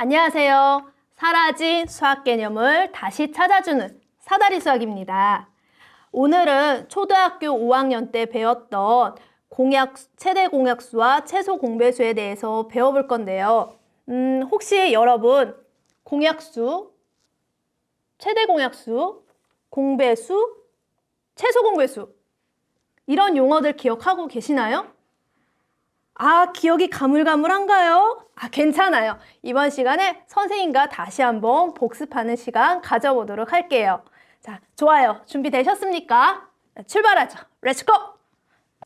안녕하세요. 사라진 수학 개념을 다시 찾아주는 사다리 수학입니다. 오늘은 초등학교 5학년 때 배웠던 공약, 최대 공약수와 최소 공배수에 대해서 배워볼 건데요. 음, 혹시 여러분 공약수, 최대 공약수, 공배수, 최소 공배수 이런 용어들 기억하고 계시나요? 아, 기억이 가물가물한가요? 아, 괜찮아요. 이번 시간에 선생님과 다시 한번 복습하는 시간 가져보도록 할게요. 자, 좋아요. 준비되셨습니까? 자, 출발하죠. 렛츠고!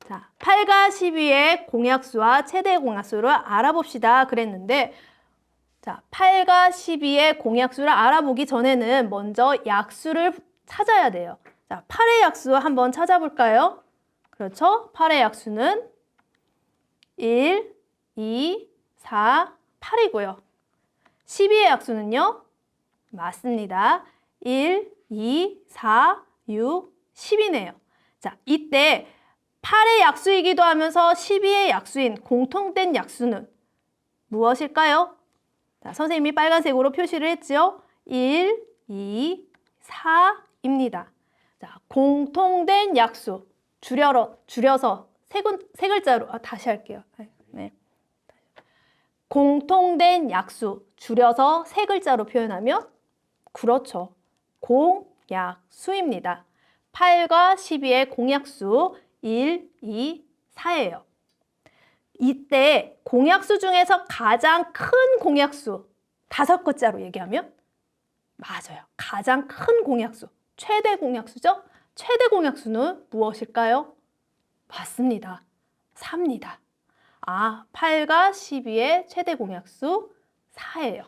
자, 8과 12의 공약수와 최대 공약수를 알아봅시다. 그랬는데, 자, 8과 12의 공약수를 알아보기 전에는 먼저 약수를 찾아야 돼요. 자, 8의 약수 한번 찾아볼까요? 그렇죠? 8의 약수는 1, 2, 4, 8이고요. 12의 약수는요? 맞습니다. 1, 2, 4, 6, 10이네요. 자, 이때 8의 약수이기도 하면서 12의 약수인 공통된 약수는 무엇일까요? 자, 선생님이 빨간색으로 표시를 했죠? 1, 2, 4입니다. 자, 공통된 약수. 줄여러, 줄여서 세, 글, 세 글자로, 아, 다시 할게요. 네. 공통된 약수. 줄여서 세 글자로 표현하면? 그렇죠. 공약수입니다. 8과 12의 공약수 1, 2, 4예요. 이때 공약수 중에서 가장 큰 공약수 다섯 글자로 얘기하면 맞아요. 가장 큰 공약수, 최대 공약수죠? 최대 공약수는 무엇일까요? 맞습니다. 4입니다. 아, 8과 12의 최대 공약수 4예요.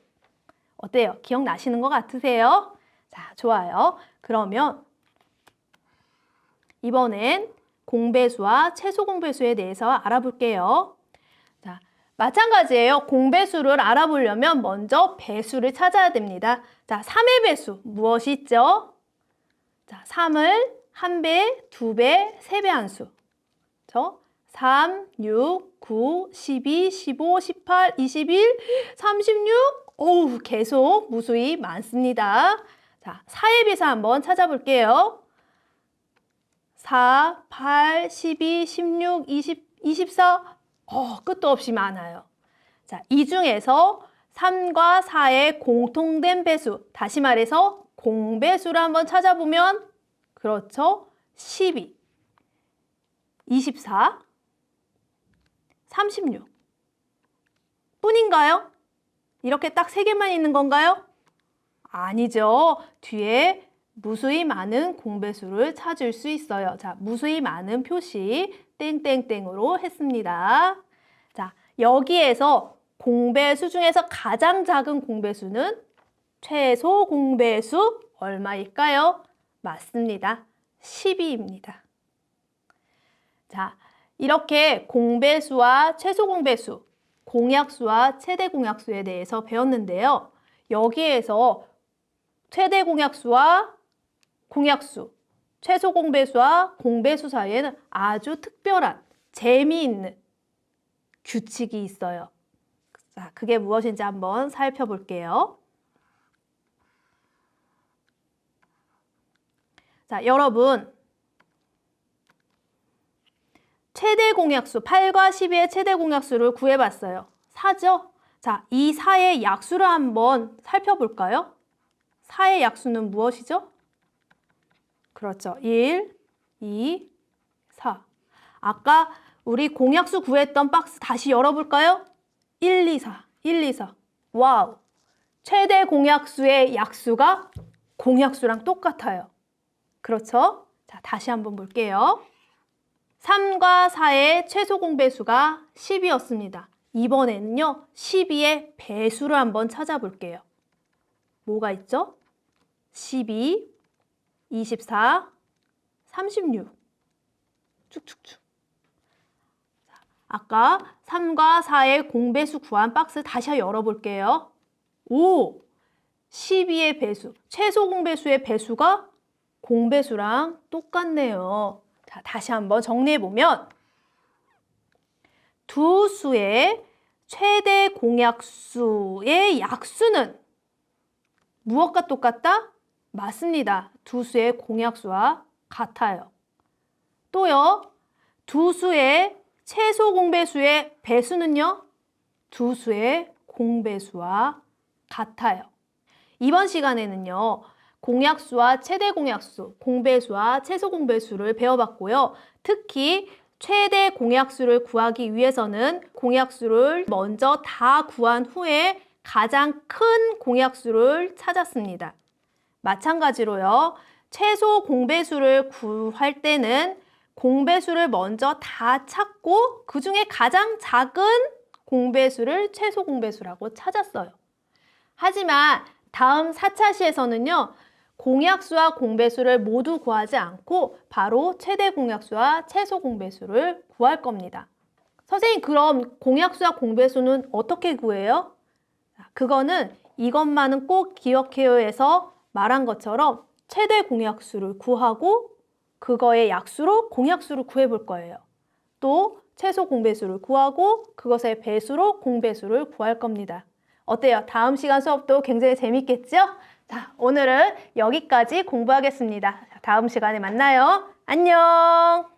어때요? 기억나시는 것 같으세요? 자, 좋아요. 그러면 이번엔 공배수와 최소 공배수에 대해서 알아볼게요. 자, 마찬가지예요. 공배수를 알아보려면 먼저 배수를 찾아야 됩니다. 자, 3의 배수 무엇이 있죠? 자, 3을 한 배, 두 배, 세배한 수. 저 3, 6, 9, 12, 15, 18, 21, 36. 어우, 계속 무수히 많습니다. 자, 4의 비사 한번 찾아볼게요. 4, 8, 12, 16, 20, 24. 어, 끝도 없이 많아요. 자, 이 중에서 3과 4의 공통된 배수, 다시 말해서 공배수를 한번 찾아보면 그렇죠. 12, 24, 36 뿐인가요? 이렇게 딱 세 개만 있는 건가요? 아니죠. 뒤에 무수히 많은 공배수를 찾을 수 있어요. 자, 무수히 많은 표시 땡땡땡으로 했습니다. 자, 여기에서 공배수 중에서 가장 작은 공배수는 최소 공배수 얼마일까요? 맞습니다. 12입니다. 자, 이렇게 공배수와 최소 공배수, 공약수와 최대 공약수에 대해서 배웠는데요. 여기에서 최대 공약수와 공약수, 최소 공배수와 공배수 사이에는 아주 특별한 재미있는 규칙이 있어요. 자, 그게 무엇인지 한번 살펴볼게요. 자, 여러분. 최대 공약수, 8과 12의 최대 공약수를 구해봤어요. 4죠? 자, 이 4의 약수를 한번 살펴볼까요? 4의 약수는 무엇이죠? 그렇죠. 1, 2, 4. 아까 우리 공약수 구했던 박스 다시 열어볼까요? 1, 2, 4. 1, 2, 4. 와우. 최대 공약수의 약수가 공약수랑 똑같아요. 그렇죠? 자, 다시 한번 볼게요. 3과 4의 최소 공배수가 10이었습니다. 이번에는요, 12의 배수를 한번 찾아볼게요. 뭐가 있죠? 12, 24, 36. 쭉쭉쭉. 자, 아까 3과 4의 공배수 구한 박스 다시 열어볼게요. 오! 12의 배수, 최소 공배수의 배수가 공배수랑 똑같네요. 자, 다시 한번 정리해 보면 두 수의 최대 공약수의 약수는 무엇과 똑같다? 맞습니다. 두 수의 공약수와 같아요. 또요, 두 수의 최소 공배수의 배수는요, 두 수의 공배수와 같아요. 이번 시간에는요, 공약수와 최대 공약수, 공배수와 최소 공배수를 배워봤고요. 특히 최대 공약수를 구하기 위해서는 공약수를 먼저 다 구한 후에 가장 큰 공약수를 찾았습니다. 마찬가지로요. 최소 공배수를 구할 때는 공배수를 먼저 다 찾고 그 중에 가장 작은 공배수를 최소 공배수라고 찾았어요. 하지만 다음 4차 시에서는요. 공약수와 공배수를 모두 구하지 않고 바로 최대 공약수와 최소 공배수를 구할 겁니다. 선생님, 그럼 공약수와 공배수는 어떻게 구해요? 그거는 이것만은 꼭 기억해요 해서 말한 것처럼 최대 공약수를 구하고 그거의 약수로 공약수를 구해 볼 거예요. 또 최소 공배수를 구하고 그것의 배수로 공배수를 구할 겁니다. 어때요? 다음 시간 수업도 굉장히 재밌겠죠? 자, 오늘은 여기까지 공부하겠습니다. 다음 시간에 만나요. 안녕!